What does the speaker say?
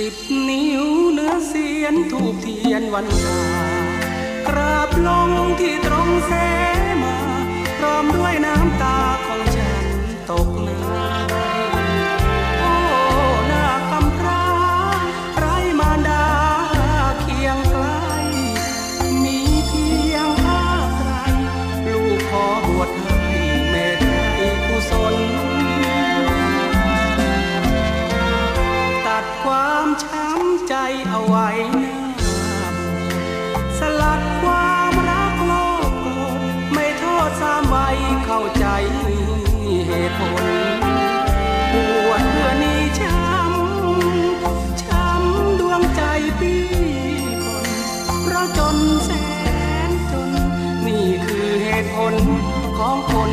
สิบนิ้วเนื้อเสียนถูกเทียนวันวากราบลง ช้ำใจเอาไว้หน้าสลัดความรักโลกโกรธไม่โทษสามไว้เข้าใจเหตุผลปวดเพื่อนี้ช้ำ ช้ำดวงใจพี่คนเพราะจนแสนจน นี่คือเหตุผลของคน